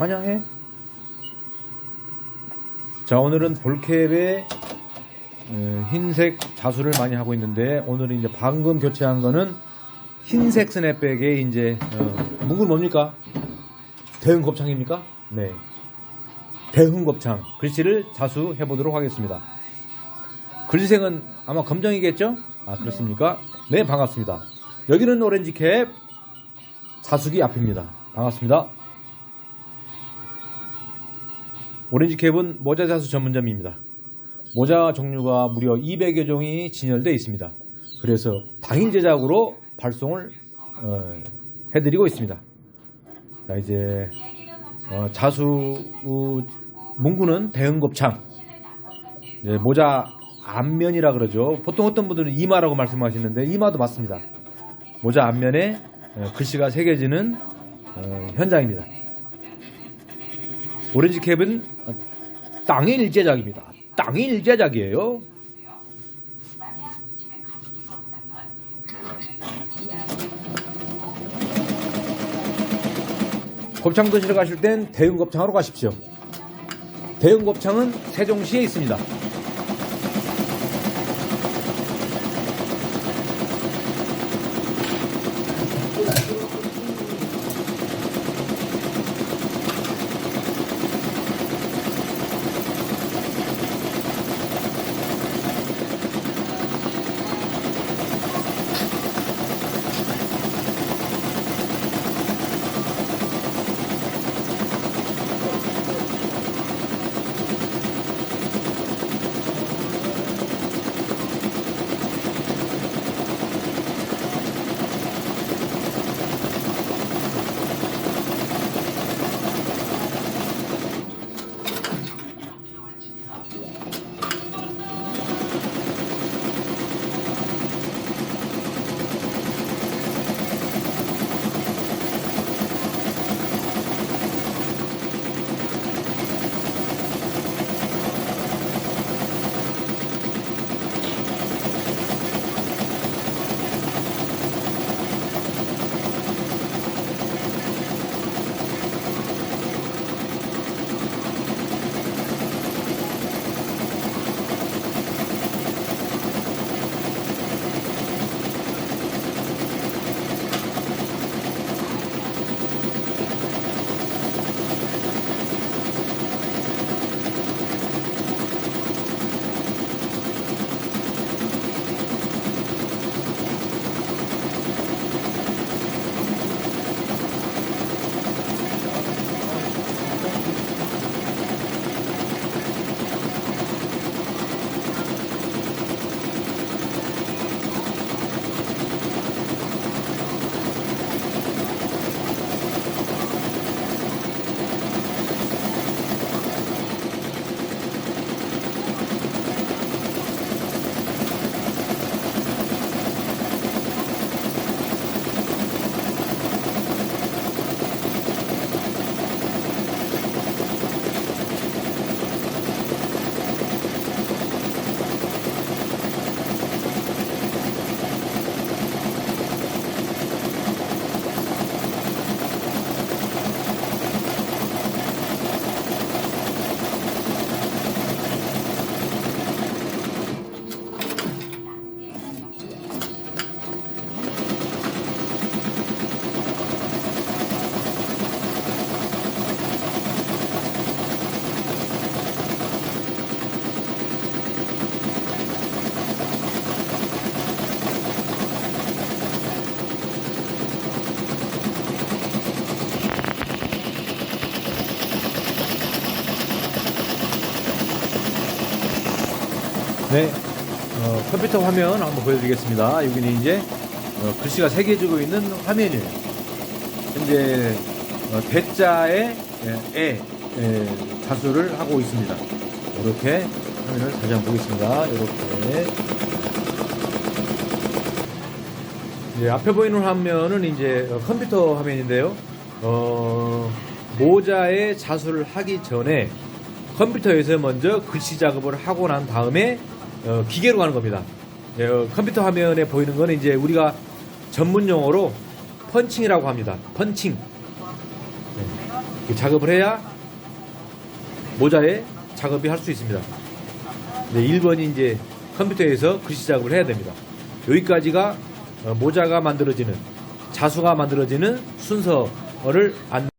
환영해. 자, 오늘은 볼캡의 어, 흰색 자수를 많이 하고 있는데 오늘은 이제 방금 교체한 거는 흰색 스냅백에 이제 어, 문구 뭡니까? 대흥 곱창입니까? 네. 대흥 곱창 글씨를 자수해 보도록 하겠습니다. 글씨색은 아마 검정이겠죠? 아 그렇습니까? 네 반갑습니다. 여기는 오렌지 캡 자수기 앞입니다. 반갑습니다. 오렌지 캡은 모자 자수 전문점입니다. 모자 종류가 무려 200여 종이 진열되어 있습니다. 그래서 당일 제작으로 발송을 어, 해드리고 있습니다. 자 이제 어, 자수 우, 문구는 대응 곱창 이제 모자 앞면이라 그러죠. 보통 어떤 분들은 이마라고 말씀하시는데 이마도 맞습니다. 모자 앞면에 어, 글씨가 새겨지는 어, 현장입니다. 오렌지 캡은 어, 당일 제작입니다. 당일 제작이에요. 곱창 드시러 가실 땐 대흥 곱창으로 가십시오. 대흥 곱창은 세종시에 있습니다. 네, 어, 컴퓨터 화면 한번 보여드리겠습니다. 여기는 이제 어, 글씨가 새겨지고 있는 화면이에요. 현재 어, 대자에 에, 에, 에, 자수를 하고 있습니다. 이렇게 화면을 다시 한번 보겠습니다. 이렇게 예, 앞에 보이는 화면은 이제 어, 컴퓨터 화면인데요. 어, 모자에 자수를 하기 전에 컴퓨터에서 먼저 글씨 작업을 하고 난 다음에 어, 기계로 가는 겁니다. 예, 어, 컴퓨터 화면에 보이는 거는 이제 우리가 전문 용어로 펀칭이라고 합니다. 펀칭. 네. 그 작업을 해야 모자에 작업이 할 수 있습니다. 네, 1번이 이제 컴퓨터에서 글씨 작업을 해야 됩니다. 여기까지가 어, 모자가 만들어지는 자수가 만들어지는 순서를 안내